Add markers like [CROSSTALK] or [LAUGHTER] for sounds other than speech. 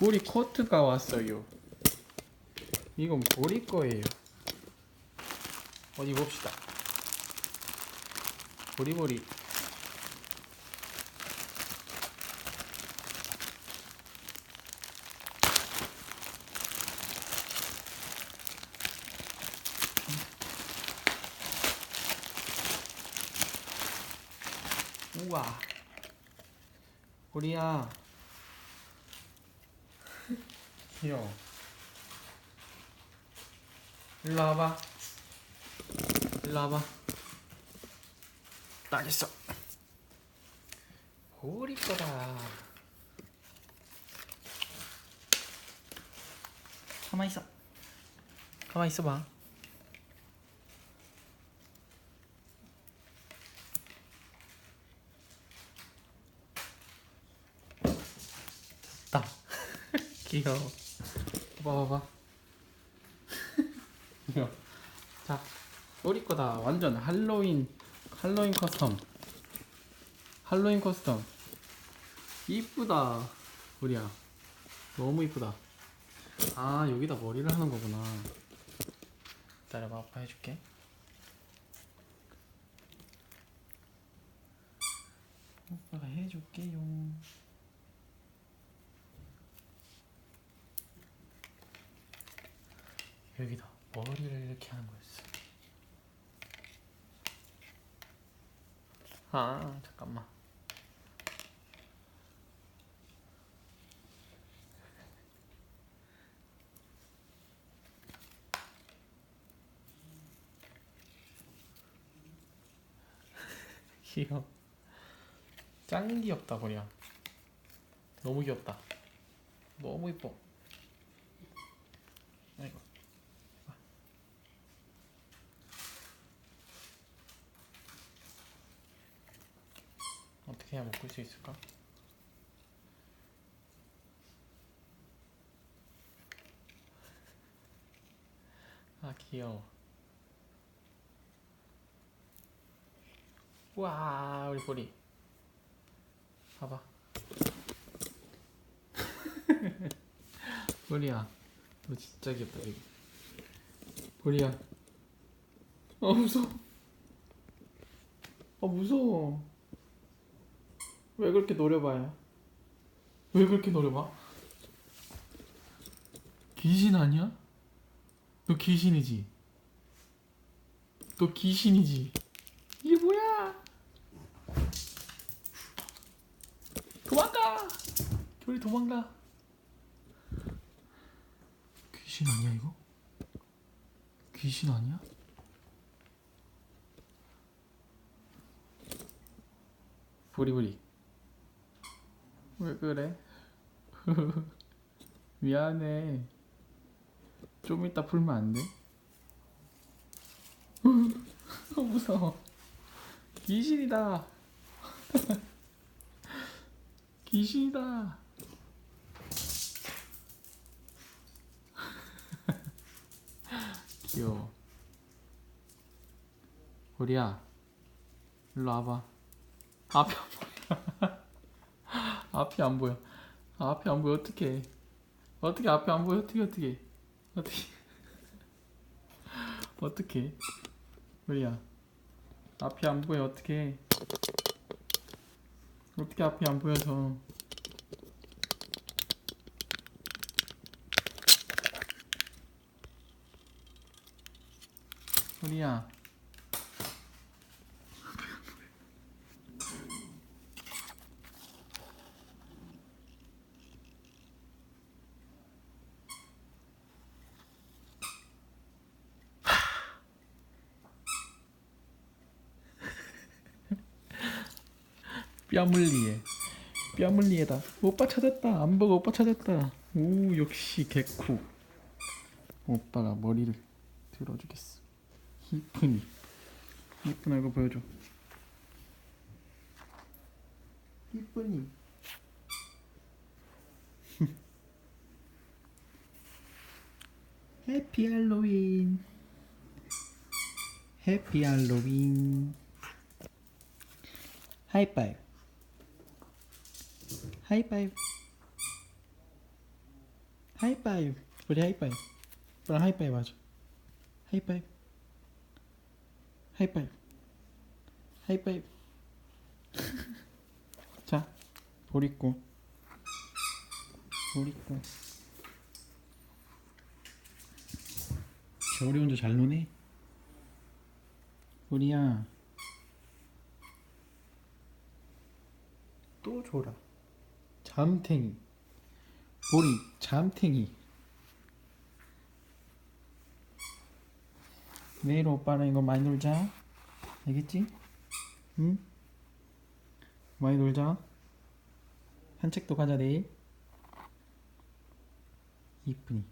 보리 코트가 왔어요. 이건 보리 거예요. 어디 봅시다. 보리보리. 우와. 보리야. 귀여워. 일로 와봐. 일로 와봐. 딱 있어. 보리 거다. 가만 있어. 가만 있어봐. 됐다. [LAUGHS] 귀여워. 봐봐, 봐봐. 자, 우리 거다. 완전 할로윈, 할로윈 커스텀. 할로윈 커스텀. 이쁘다. 우리야. 너무 이쁘다. 아, 여기다 머리를 하는 거구나. 기다려봐, 아빠 해줄게. 오빠가 해줄게요. 여기다 머리를 이렇게 하는 거였어. 아 잠깐만. [LAUGHS] 귀여워. 짱 귀엽다 거리야. 너무 귀엽다. 너무 이뻐. 아이고. 어떻게 해야 묶을 수 있을까? 아 귀여워. 와 우리 보리. 봐봐. [LAUGHS] 보리야, 너 진짜 귀엽다 여기. 보리야. 아 무서워. 아 무서워. 왜 그렇게 노려봐요? 왜 그렇게 노려봐? 귀신 아니야? 너 귀신이지? 너 귀신이지? 이게 뭐야? 도망가! 교리 도망가! 귀신 아니야 이거? 귀신 아니야? 부리부리 왜 그래? [LAUGHS] 미안해. 좀 이따 풀면 안 돼? [LAUGHS] 어, 무서워. 귀신이다. [LAUGHS] 귀신이다. 귀여워. 우리야, 일로 와봐. 앞에 안 보여. 앞이 안 보여. 아, 앞이 안 보여. 어떻게? 어떻게 앞이 안 보여? 어떻게 어떻게? 어떻게? [LAUGHS] 어떻게? 우리야. 앞이 안 보여. 어떻게? 어떻게 앞이 안 보여서? 우리야. 뺨을리에. 뺨을리에다. 오빠 찾았다. 안 보고 오빠 찾았다. 오 역시 개쿠. 오빠가 머리를 들어주겠어. 이쁜이 이쁜 얼굴 보여줘. 이쁜이 [LAUGHS] 해피 할로윈. 해피 할로윈. 하이파이브 하이파이브 하이파이브 우리 하이파이브 오빠랑 하이파이브 하자 하이파이브 하이파이브 하이파이브 자 보리꼬 보리꼬 겨울이 혼자 잘 노네? 보리야. 또 줘라 잠탱이 보리 잠탱이. 내일 오빠랑 이거 많이 놀자. 알겠지? 응? 많이 놀자. 산책도 가자 내일. 이쁘니